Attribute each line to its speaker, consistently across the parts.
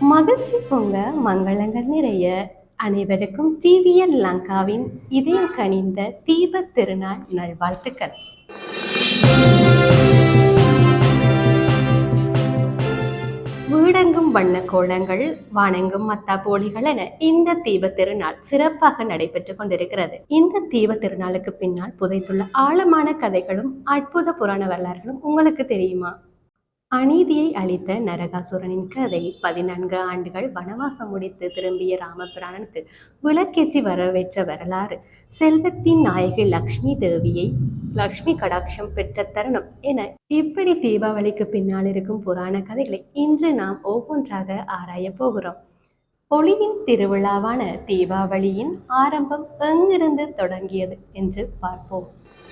Speaker 1: மகிழ்ச்சி பொங்க மங்களங்கள் நிறைய. அனைவருக்கும் டிவிஎன் லங்காவின் இதயம் கனிந்த தீபத் திருநாள் நல்வாழ்த்துக்கள். வீடெங்கும் வண்ண கோலங்கள் வானெங்கும் மத்தா போலிகள் என இந்த தீபத் திருநாள் சிறப்பாக நடைபெற்றுக் கொண்டிருக்கிறது. இந்த தீபத் திருநாளுக்கு பின்னால் புதைத்துள்ள ஆழமான கதைகளும் அற்புத புராண வரலாறுகளும் உங்களுக்கு தெரியுமா? அநீதியை அளித்த நரகாசுரனின் கதை பதினான்கு ஆண்டுகள் வனவாசம் முடித்து திரும்பிய ராமபிராணனுக்கு விளக்கேற்றி வரவேற்ற வரலாறு. செல்வத்தின் நாயகி லக்ஷ்மி தேவியை லக்ஷ்மி கடாட்சம் பெற்ற தருணம் என இப்படி தீபாவளிக்கு பின்னால் இருக்கும் புராண கதைகளை இன்று நாம் ஒவ்வொன்றாக ஆராய போகிறோம். ஒளியின் திருவிழாவான தீபாவளியின் ஆரம்பம் எங்கிருந்து தொடங்கியது என்று பார்ப்போம்.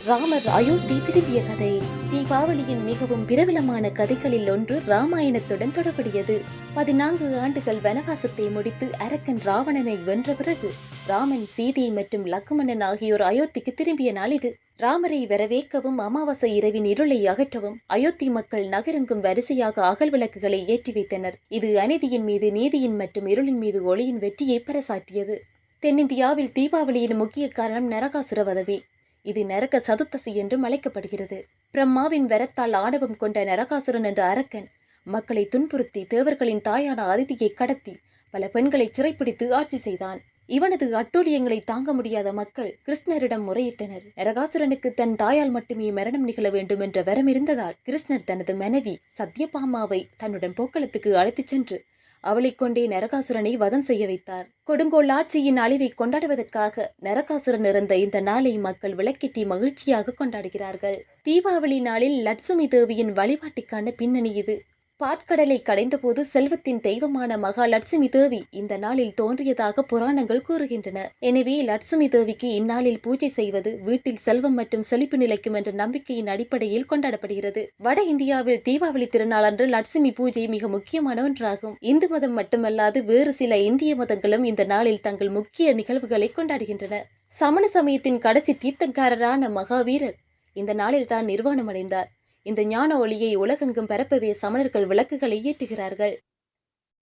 Speaker 2: ராமர் அயோத்தி திரும்பிய கதை. தீபாவளியின் மிகவும் பிரபலமான கதைகளில் ஒன்று ராமாயணத்துடன் தொடர்புடையது. பதினான்கு ஆண்டுகள் வனவாசத்தை முடித்து அரக்கன் ராவணனை வென்ற பிறகு ராமன் சீதை மற்றும் லக்குமணன் ஆகியோர் அயோத்திக்கு திரும்பிய நாள் இது. ராமரை வரவேற்கவும் அமாவாசை இரவின் இருளை அகற்றவும் அயோத்தி மக்கள் நகரெங்கும் வரிசையாக அகல் விளக்குகளை ஏற்றி வைத்தனர். இது அநீதியின் மீது நீதியின் மற்றும் இருளின் மீது ஒளியின் வெற்றியை பறைசாற்றியது தென்னிந்தியாவில் தீபாவளியின் முக்கிய காரணம் நரகாசுர வதவே. இது நரக சதுர்த்தசி என்றும் அழைக்கப்படுகிறது. பிரம்மாவின் வரத்தால் ஆணவம் கொண்ட நரகாசுரன் என்ற அரக்கன் மக்களை துன்புறுத்தி தேவர்களின் தாயான அதிதியை கடத்தி பல பெண்களை சிறைப்பிடித்து ஆட்சி செய்தான். இவனது அட்டூழியங்களை தாங்க முடியாத மக்கள் கிருஷ்ணரிடம் முறையிட்டனர். நரகாசுரனுக்கு தன் தாயால் மட்டுமே மரணம் நிகழ வேண்டும் என்ற வரம் இருந்ததால் கிருஷ்ணர் தனது மனைவி சத்யபாமாவை தன்னுடன் போக்களத்துக்கு அழைத்துச் சென்று அவளைக் கொண்டே நரகாசுரனை வதம் செய்ய வைத்தார். கொடுங்கோல் ஆட்சியின் அழிவை கொண்டாடுவதற்காக நரகாசுரன் இறந்த இந்த நாளை மக்கள் விளக்கிட்டி மகிழ்ச்சியாக கொண்டாடுகிறார்கள். தீபாவளி நாளில் லட்சுமி தேவியின் வழிபாட்டுக்கான பின்னணி இது. பாட்கடலை கடைந்தபோது செல்வத்தின் தெய்வமான மகா லட்சுமி தேவி இந்த நாளில் தோன்றியதாக புராணங்கள் கூறுகின்றன. எனவே லட்சுமி தேவிக்கு இந்நாளில் பூஜை செய்வது வீட்டில் செல்வம் மற்றும் செழிப்பு நிலைக்கும் என்ற நம்பிக்கையின் அடிப்படையில் கொண்டாடப்படுகிறது. வட இந்தியாவில் தீபாவளி திருநாளன்று லட்சுமி பூஜை மிக முக்கியமான ஒன்றாகும். இந்து மதம் மட்டுமல்லாது வேறு சில இந்திய மதங்களும் இந்த நாளில் தங்கள் முக்கிய நிகழ்வுகளை கொண்டாடுகின்றன. சமண சமயத்தின் கடைசி தீர்த்தங்காரரான மகாவீரர் இந்த நாளில் தான் நிர்வாணம் அடைந்தார் இந்த ஞான ஒளியை உலகெங்கும் பரப்பவே சமணர்கள் விளக்குகளை ஏற்றுகிறார்கள்.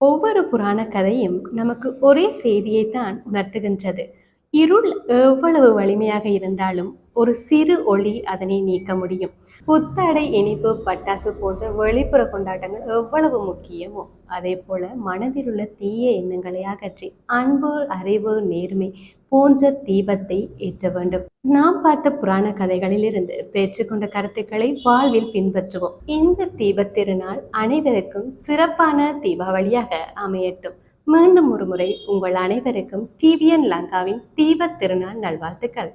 Speaker 1: ஒவ்வொரு புராண கதையும் நமக்கு ஒரே செய்தியைத்தான் உணர்த்துகின்றது. இருள் எவ்வளவு வலிமையாக இருந்தாலும் ஒரு சிறு ஒளி அதனை நீக்க முடியும். புத்தாடை இனிப்பு பட்டாசு போன்ற வெளிப்புற கொண்டாட்டங்கள் எவ்வளவு முக்கியமோ அதே போல மனதில் உள்ள தீய எண்ணங்களை அகற்றி அன்பு அறிவு நேர்மை போன்ற தீபத்தை ஏற்ற வேண்டும். நாம் பார்த்த புராண கதைகளிலிருந்து பெற்றுக்கொண்ட கருத்துக்களை வாழ்வில் பின்பற்றுவோம். இந்த தீபத் திருநாள் அனைவருக்கும் சிறப்பான தீபாவளியாக அமையட்டும். மீண்டும் ஒரு முறை உங்கள் அனைவருக்கும் டிவிஎன் லங்காவின் தீபத் திருநாள் நல்வாழ்த்துக்கள்.